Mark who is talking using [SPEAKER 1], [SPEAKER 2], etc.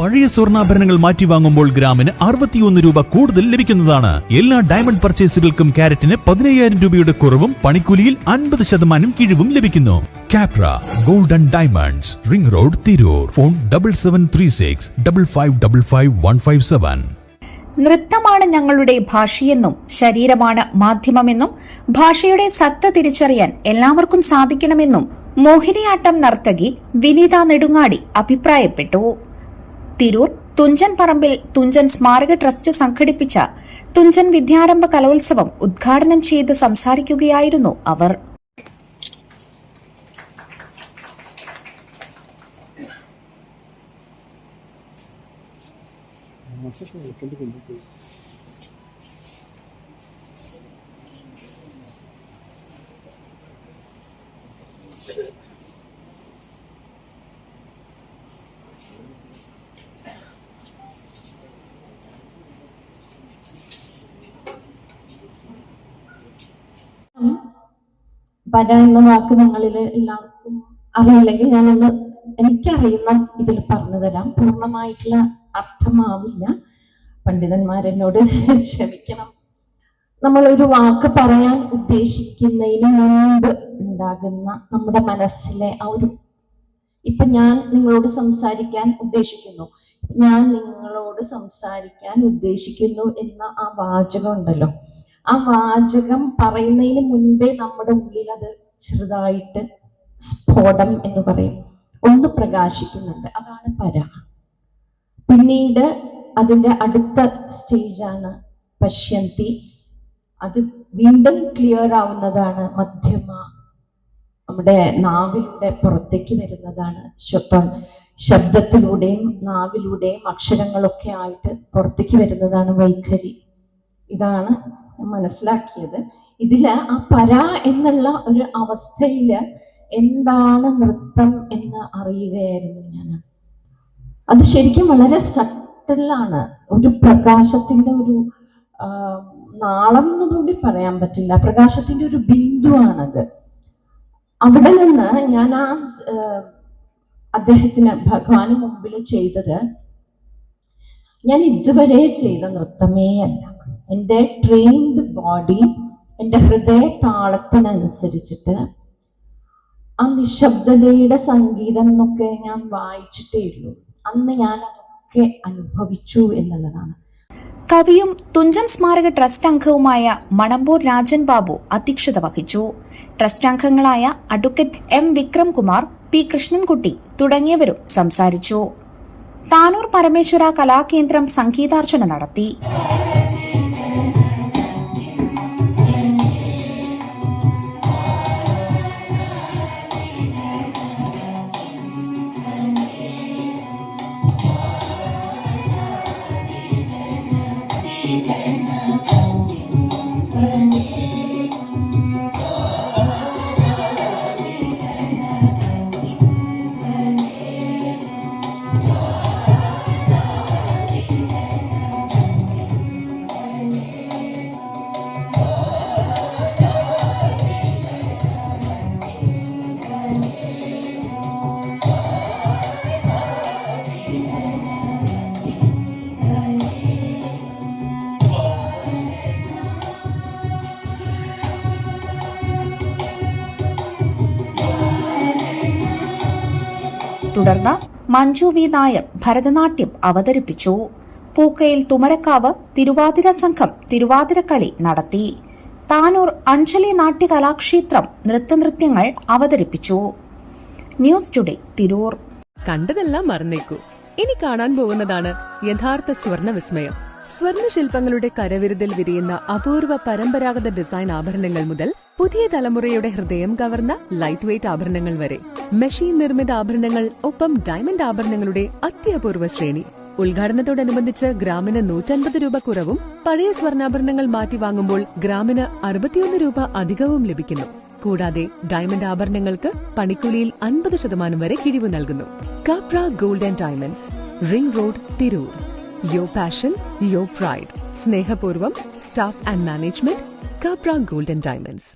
[SPEAKER 1] പഴയ സ്വർണാഭരണങ്ങൾ മാറ്റി വാങ്ങുമ്പോൾ ഗ്രാമിന് അറുപത്തിയൊന്ന് രൂപ കൂടുതൽ ലഭിക്കുന്നതാണ്. എല്ലാ ഡയമണ്ട് പർച്ചേസുകൾക്കും കാരറ്റിന് പതിനയ്യായിരം രൂപയുടെ കുറവും പണിക്കൂലിയിൽ അൻപത് ശതമാനം കിഴിവും ലഭിക്കുന്നു. Kapra golden diamonds ring road Tirur phone double seven three six double five double five one five seven
[SPEAKER 2] നൃത്തമാണ് ഞങ്ങളുടെ ഭാഷയെന്നും ശരീരമാണ് മാധ്യമമെന്നും ഭാഷയുടെ സത്ത തിരിച്ചറിയാൻ എല്ലാവർക്കും സാധിക്കണമെന്നും മോഹിനിയാട്ടം നർത്തകി വിനീത നെടുങ്ങാടി അഭിപ്രായപ്പെട്ടു. തിരൂർ തുഞ്ചൻ പറമ്പിൽ തുഞ്ചൻ സ്മാരക ട്രസ്റ്റ് സംഘടിപ്പിച്ച തുഞ്ചൻ വിദ്യാരംഭ കലോത്സവം ഉദ്ഘാടനം ചെയ്ത് സംസാരിക്കുകയായിരുന്നു അവർ.
[SPEAKER 3] പര എന്ന വാക്ക് നിങ്ങളിൽ എല്ലാവർക്കും അറിയില്ലെങ്കിൽ ഞാനൊന്ന് എനിക്കറിയുന്ന ഇതിൽ പറഞ്ഞു തരാം. പൂർണമായിട്ടുള്ള അർത്ഥമാവില്ല. പണ്ഡിതന്മാരെന്നോട് ക്ഷമിക്കണം. നമ്മൾ ഒരു വാക്ക് പറയാൻ ഉദ്ദേശിക്കുന്നതിന് മുൻപ് ഉണ്ടാകുന്ന നമ്മുടെ മനസ്സിലെ ആ ഒരു ഇപ്പൊ ഞാൻ നിങ്ങളോട് സംസാരിക്കാൻ ഉദ്ദേശിക്കുന്നു. ഞാൻ നിങ്ങളോട് സംസാരിക്കാൻ ഉദ്ദേശിക്കുന്നു എന്ന ആ വാചകം ഉണ്ടല്ലോ. ആ വാചകം പറയുന്നതിന് മുൻപേ നമ്മുടെ ഉള്ളിൽ അത് ചെറുതായിട്ട് സ്ഫോടം എന്ന് പറയും. ഒന്ന് പ്രകാശിക്കുന്നുണ്ട്. അതാണ് പര. പിന്നീട് അതിന്റെ അടുത്ത സ്റ്റേജാണ് പശ്യന്തി. അത് വീണ്ടും ക്ലിയർ ആവുന്നതാണ് മധ്യമ നമ്മുടെ നാവിലൂടെ പുറത്തേക്ക് വരുന്നതാണ് ശബ്ദം. ശബ്ദത്തിലൂടെയും നാവിലൂടെയും അക്ഷരങ്ങളൊക്കെ ആയിട്ട് പുറത്തേക്ക് വരുന്നതാണ് വൈഖരി. ഇതാണ് മനസ്സിലാക്കിയത്. ഇതിൽ ആ പര എന്നുള്ള ഒരു അവസ്ഥയിൽ എന്താണ് നൃത്തം എന്ന് അറിയുകയായിരുന്നു ഞാൻ. അത് ശരിക്കും വളരെ സട്ടിലാണ് ഒരു പ്രകാശത്തിന്റെ ഒരു നാളം എന്ന് കൂടി പറയാൻ പറ്റില്ല. പ്രകാശത്തിന്റെ ഒരു ബിന്ദുവാണത്. അവിടെ നിന്ന് ഞാൻ ആ, അദ്ദേഹത്തിന് ഭഗവാന് മുമ്പിൽ ചെയ്തത് ഞാൻ ഇതുവരെ ചെയ്ത നൃത്തമേ അല്ല എന്റെ ട്രെയിൻഡ് ബോഡി എന്റെ ഹൃദയ താളത്തിനനുസരിച്ചിട്ട് ആ നിശബ്ദതയുടെ സംഗീതം എന്നൊക്കെ ഞാൻ വായിച്ചിട്ടേ ഉള്ളൂ. അന്ന് ഞാൻ അതൊക്കെ അനുഭവിച്ചു എന്നുള്ളതാണ്.
[SPEAKER 2] കവിയും തുഞ്ചൻ സ്മാരക ട്രസ്റ്റ് അംഗവുമായ മണമ്പൂർ രാജൻ ബാബു അധ്യക്ഷത വഹിച്ചു. ട്രസ്റ്റ് അംഗങ്ങളായ advocate M Vikram Kumar P Krishnankutty തുടങ്ങിയവരും സംസാരിച്ചു. താനൂർ പരമേശ്വര കലാകേന്ദ്രം സംഗീതാർച്ചന നടത്തി. തുടർന്ന് മഞ്ജു വി. നായർ ഭരതനാട്യം അവതരിപ്പിച്ചു. പൂക്കയിൽ തുമരക്കാവ് തിരുവാതിര സംഘം തിരുവാതിരക്കളി നടത്തി. താനൂർ അഞ്ജലി നാട്യകലാക്ഷേത്രം നൃത്തനൃത്യങ്ങൾ അവതരിപ്പിച്ചു. News today Tirur.
[SPEAKER 4] കണ്ടതെല്ലാം മറന്നേക്കൂ. ഇനി കാണാൻ പോകുന്നതാണ് യഥാർത്ഥ സ്വർണ വിസ്മയം. സ്വർണ ശില്പങ്ങളുടെ കരവിരുതിൽ വിരിയുന്ന അപൂർവ പരമ്പരാഗത ഡിസൈൻ ആഭരണങ്ങൾ മുതൽ പുതിയ തലമുറയുടെ ഹൃദയം കവർന്ന ലൈറ്റ് വെയ്റ്റ് ആഭരണങ്ങൾ വരെ. മെഷീൻ നിർമ്മിത ആഭരണങ്ങൾ ഒപ്പം ഡയമണ്ട് ആഭരണങ്ങളുടെ അത്യപൂർവ ശ്രേണി. ഉദ്ഘാടനത്തോടനുബന്ധിച്ച് ഗ്രാമിന് നൂറ്റൻപത് രൂപ കുറവും പഴയ സ്വർണാഭരണങ്ങൾ മാറ്റി വാങ്ങുമ്പോൾ ഗ്രാമിന് അറുപത്തിയൊന്ന് രൂപ അധികവും ലഭിക്കുന്നു. കൂടാതെ ഡയമണ്ട് ആഭരണങ്ങൾക്ക് പണിക്കൂലിയിൽ അൻപത് ശതമാനം വരെ കിഴിവ് നൽകുന്നു. Kapra gold and diamonds ring road Tirur your passion your pride സ്നേഹപൂർവം staff and management Kapra gold and diamonds